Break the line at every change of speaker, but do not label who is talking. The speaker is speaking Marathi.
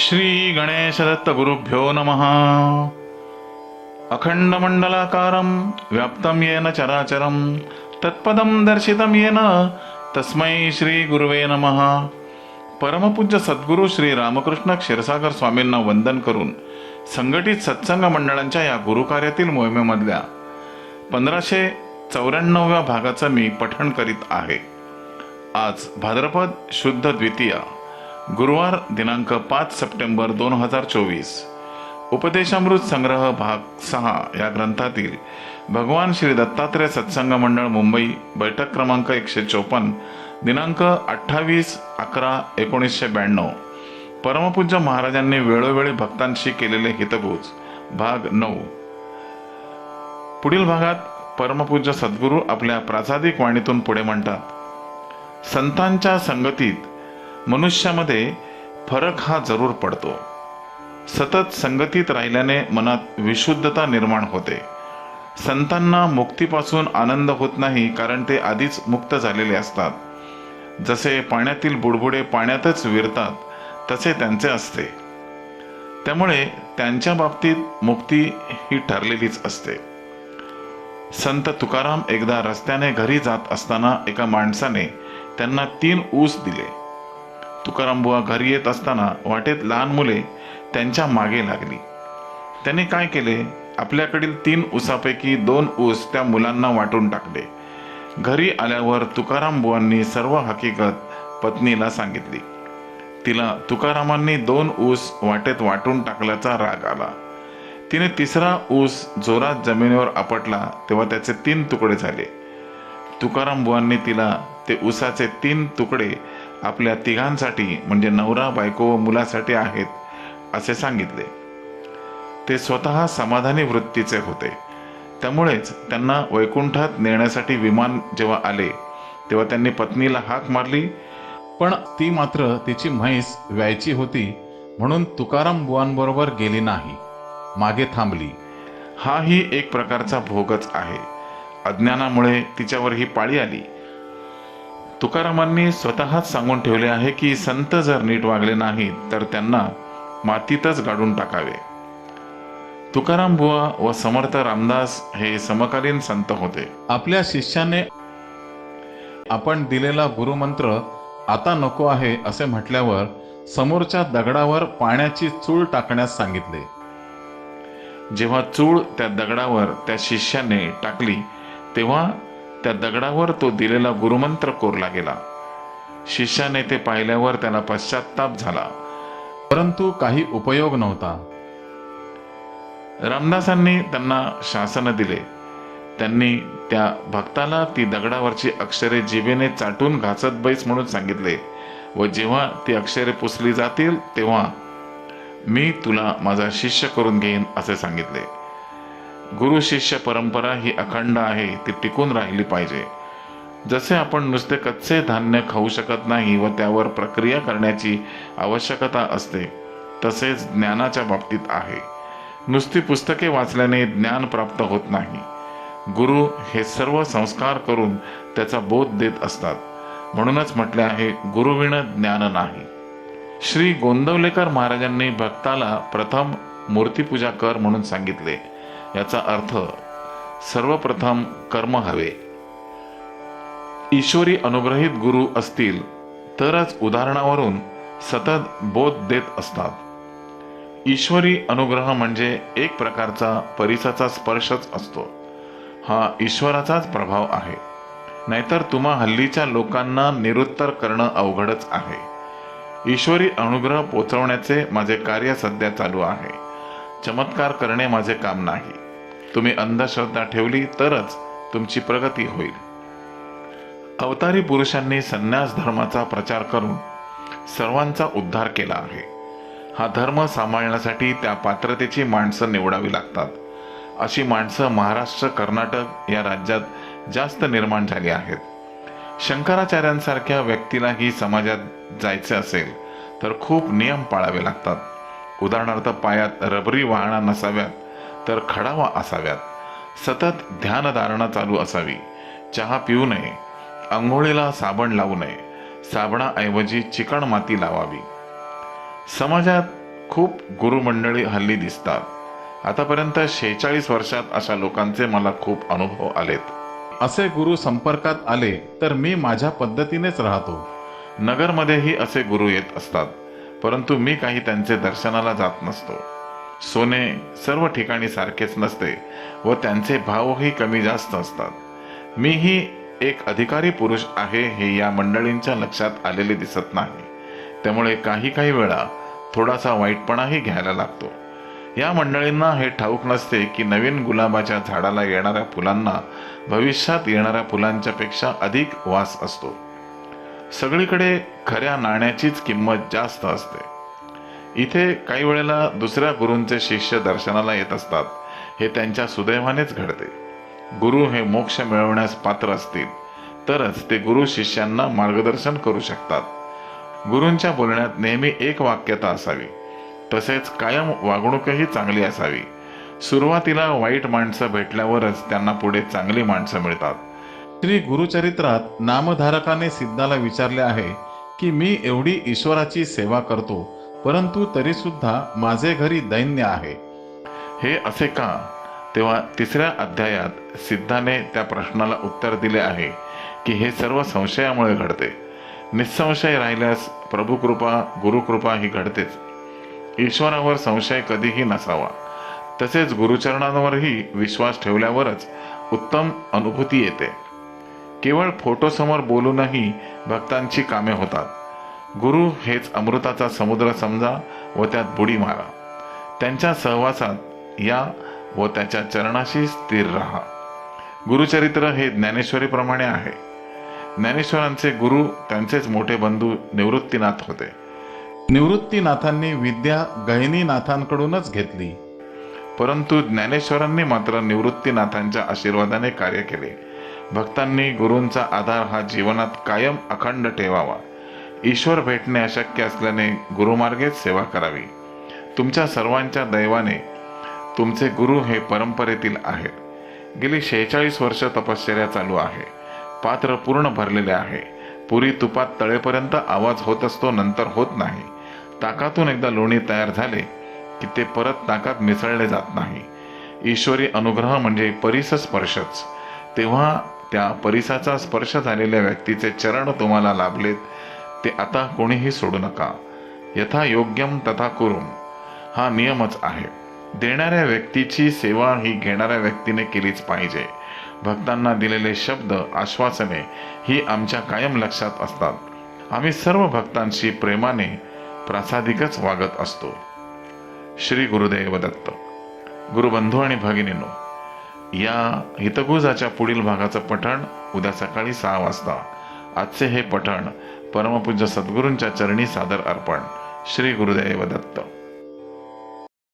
श्री गणेशदत्त गुरुभ्यो नमः। अखंडमण्डलाकारं व्याप्तं येन चराचरं तत्पदं दर्शितं येन तस्मै श्री गुरुवे नमः। परमपूज्य सद्गुरू श्री रामकृष्ण क्षीरसागर स्वामींना वंदन करून संघटित सत्संग मंडळांच्या या गुरुकार्यातील मोहिमेमधल्या पंधराशे चौऱ्याण्णव्या भागाचं मी पठण करीत आहे. आज भाद्रपद शुद्ध द्वितीया. गुरुवार दिनांक पाच सप्टेंबर दोन हजार चोवीस. उपदेशामृत संग्रह भाग सहा या ग्रंथातील भगवान श्री दत्तात्रय सत्संग मंडळ मुंबई बैठक क्रमांक एकशे चोपन्न दिनांक अठ्ठावीस अकरा एकोणीसशे ब्याण्णव. परमपूज्य महाराजांनी वेळोवेळी भक्तांशी केलेले हितभूज भाग नऊ. पुढील भागात परमपूज्य सद्गुरू आपल्या प्रासादिक वाणीतून पुढे म्हणतात. संतांच्या संगतीत मनुष्यामध्ये फरक हा जरूर पडतो. सतत संगतीत राहिल्याने मनात विशुद्धता निर्माण होते. संतांना मुक्तीपासून आनंद होत नाही कारण ते आधीच मुक्त झालेले असतात. जसे पाण्यातील बुडबुडे पाण्यातच विरतात तसे त्यांचे असते. त्यामुळे त्यांच्या बाबतीत मुक्ती ही ठरलेलीच असते. संत तुकाराम एकदा रस्त्याने घरी जात असताना एका माणसाने त्यांना तीन ऊस दिले. तुकारामबुवा घरी येत असताना वाटेत लहान मुले त्यांच्या मागे लागली. त्याने काय केले? आपल्याकडील तीन ऊसापैकी दोन ऊस त्या मुलांना वाटून टाकले. घरी आल्यावर तुकाराम बुवांनी सर्व हकीकत पत्नीला सांगितली. तिला तुकारामांनी दोन ऊस वाटेत वाटून टाकल्याचा राग आला. तिने तिसरा ऊस जोरात जमिनीवर आपटला तेव्हा त्याचे तीन तुकडे झाले. तुकाराम बुवांनी तिला ते ऊसाचे तीन तुकडे आपल्या तिघांसाठी म्हणजे नवरा बायको व मुलासाठी आहेत असे सांगितले. ते स्वतः समाधानी वृत्तीचे होते. त्यामुळेच त्यांना वैकुंठात नेण्यासाठी विमान जेव्हा आले तेव्हा त्यांनी पत्नीला हाक मारली. पण ती मात्र तिची म्हैस व्यायची होती म्हणून तुकाराम बुवांबरोबर गेली नाही मागे थांबली. हाही एक प्रकारचा भोगच आहे. अज्ञानामुळे तिच्यावर ही पाळी आली. तुकारामांनी स्वतःच सांगून ठेवले आहे की संत जर नीट वागले नाहीत तर त्यांना मातीतच गाडून टाकावे. तुकाराम बुवा व समर्थ रामदास हे समकालीन संत होते. आपल्या शिष्याने आपण दिलेला गुरुमंत्र आता नको आहे असे म्हटल्यावर समोरच्या दगडावर पाण्याची चूळ टाकण्यास सांगितले. जेव्हा चूळ त्या दगडावर त्या शिष्याने टाकली तेव्हा त्या दगडावर तो दिलेला गुरुमंत्र कोरला गेला. शिष्याने ते पाहिल्यावर त्याला पश्चाताप झाला. परंतु काही उपयोग नव्हता. रामदासांनी त्यांना शासन दिले. त्यांनी त्या भक्ताला ती दगडावरची अक्षरे जिभेने चाटून घासत बैस म्हणून सांगितले. व जेव्हा ती अक्षरे पुसली जातील तेव्हा मी तुला माझा शिष्य करून घेईन असे सांगितले. गुरु शिष्य परंपरा ही अखंड आहे ती टिकून राहिली पाहिजे. जसे आपण नुसते कच्चे धान्य खाऊ शकत नाही व त्यावर प्रक्रिया करण्याची आवश्यकता असते तसेच ज्ञानाच्या बाबतीत आहे. नुसती पुस्तके वाचल्याने ज्ञान प्राप्त होत नाही. गुरु हे सर्व संस्कार करून त्याचा बोध देत असतात. म्हणूनच म्हटले आहे गुरुविण ज्ञान नाही. श्री गोंदवलेकर महाराजांनी भक्ताला प्रथम मूर्तीपूजा कर म्हणून सांगितले. याचा अर्थ सर्वप्रथम कर्म हवे. ईश्वरी अनुग्रहित गुरु असतील तरच उदाहरणावरून सतत बोध देत असतात. ईश्वरी अनुग्रह म्हणजे एक प्रकारचा परिसाचा स्पर्शच असतो. हा ईश्वराचाच प्रभाव आहे. नाहीतर तुम्हा हल्लीच्या लोकांना निरुत्तर करणं अवघडच आहे. ईश्वरी अनुग्रह पोचवण्याचे माझे कार्य सध्या चालू आहे. चमत्कार करणे माझे काम नाही. तुम्ही अंधश्रद्धा ठेवली तरच तुमची प्रगती होईल. अवतारी पुरुषांनी संन्यास धर्माचा प्रचार करून सर्वांचा उद्धार केला आहे. हा धर्म सांभाळण्यासाठी त्या पात्रतेची माणसं निवडावी लागतात. अशी माणसं महाराष्ट्र कर्नाटक या राज्यात जास्त निर्माण झाली आहेत. शंकराचार्यांसारख्या व्यक्तीलाही समाजात जायचे असेल तर खूप नियम पाळावे लागतात. उदाहरणार्थ पायात रबरी वाहना नसाव्यात तर खडावा असाव्यात. सतत ध्यानधारणा चालू असावी. चहा पिऊ नये. आंघोळीला साबण लावू नये. साबणाऐवजी चिकण माती लावावी. समाजात खूप गुरुमंडळी हल्ली दिसतात. आतापर्यंत शेहेचाळीस वर्षात अशा लोकांचे मला खूप अनुभव आलेत.
असे गुरु संपर्कात आले तर मी माझ्या पद्धतीनेच राहतो.
नगरमध्येही असे गुरु येत असतात. परंतु मी काही त्यांचे दर्शनाला जात नसतो. सोने सर्व ठिकाणी सारखेच नसते व त्यांचे भावही कमी जास्त असतात. मीही एक अधिकारी पुरुष आहे हे या मंडळींच्या लक्षात आलेले दिसत नाही. त्यामुळे काही काही वेळा थोडासा वाईटपणाही घ्यायला लागतो. या मंडळींना हे ठाऊक नसते की नवीन गुलाबाच्या झाडाला येणाऱ्या फुलांना भविष्यात येणाऱ्या फुलांच्या पेक्षा अधिक वास असतो. सगळीकडे खऱ्या नाण्याचीच किंमत जास्त असते. इथे काही वेळेला दुसऱ्या गुरूंचे शिष्य दर्शनाला येत असतात. हे त्यांच्या सुदैवानेच घडते. गुरु हे मोक्ष मिळवण्यास पात्र असतील तरच ते गुरु शिष्यांना मार्गदर्शन करू शकतात. गुरूंच्या बोलण्यात नेहमी एक वाक्यता असावी. तसेच कायम वागणूकही चांगली असावी. सुरुवातीला वाईट माणसं भेटल्यावरच त्यांना पुढे चांगली माणसं मिळतात.
श्री गुरुचरित्रात नामधारकाने सिद्धाला विचारले आहे की मी एवढी ईश्वराची सेवा करतो परंतु तरी सुद्धा माझे घरी दैन्य आहे.
हे असे का? तेव्हा तिसऱ्या अध्यायात सिद्धाने त्या प्रश्नाला उत्तर दिले आहे की हे सर्व संशयामुळे घडते. निसंशय राहिल्यास प्रभुकृपा गुरुकृपा ही घडतेच. ईश्वरावर संशय कधीही नसावा. तसेच गुरुचरणांवरही विश्वास ठेवल्यावरच उत्तम अनुभूती येते. केवळ फोटोसमोर बोलूनही भक्तांची कामे होतात. गुरु हेच अमृताचा समुद्र समजा व त्यात बुडी मारा. त्यांच्या सहवासात या व त्याच्या चरणाशी स्थिर राहा. गुरुचरित्र हे ज्ञानेश्वरीप्रमाणे आहे. ज्ञानेश्वरांचे गुरु त्यांचेच मोठे बंधू निवृत्तीनाथ होते.
निवृत्तीनाथांनी विद्या गहिनीनाथांकडूनच घेतली.
परंतु ज्ञानेश्वरांनी मात्र निवृत्तीनाथांच्या आशीर्वादाने कार्य केले. भक्तांनी गुरूंचा आधार हा जीवनात कायम अखंड ठेवावा. ईश्वर भेटणे अशक्य असल्याने गुरुमार्गेच सेवा करावी. तुमच्या सर्वांच्या दैवाने तुमचे गुरु हे परंपरेतील आहेत. गेली शेहेचाळीस वर्ष तपश्चर्या चालू आहे. पात्र पूर्ण भरलेले आहे. पुरी तुपात तळेपर्यंत आवाज होत असतो नंतर होत नाही. ताकातून एकदा लोणी तयार झाले की ते परत ताकात मिसळले जात नाही. ईश्वरी अनुग्रह म्हणजे परिस स्पर्शच तेव्हा त्या परिसाचा स्पर्श झालेल्या व्यक्तीचे चरण तुम्हाला लाभलेत ते आता कोणीही सोडू नका. यथा योग्यम तथा करून हा नियमच आहे. देणाऱ्या व्यक्तीची सेवा ही घेणाऱ्या व्यक्तीने केलीच पाहिजे. भक्तांना दिलेले शब्द आश्वासने ही आमच्या कायम लक्षात असतात. आम्ही सर्व भक्तांशी प्रेमाने प्रासादिकच वागत असतो. श्री गुरुदेव दत्त. गुरुबंधू आणि भगिनीनो या हितगुजाच्या पुढील भागाचं पठण उद्या सकाळी सहा वाजता. आजचे हे पठण परमपूज्य सद्गुरूंच्या चरणी सादर अर्पण. श्री गुरुदेव दत्त.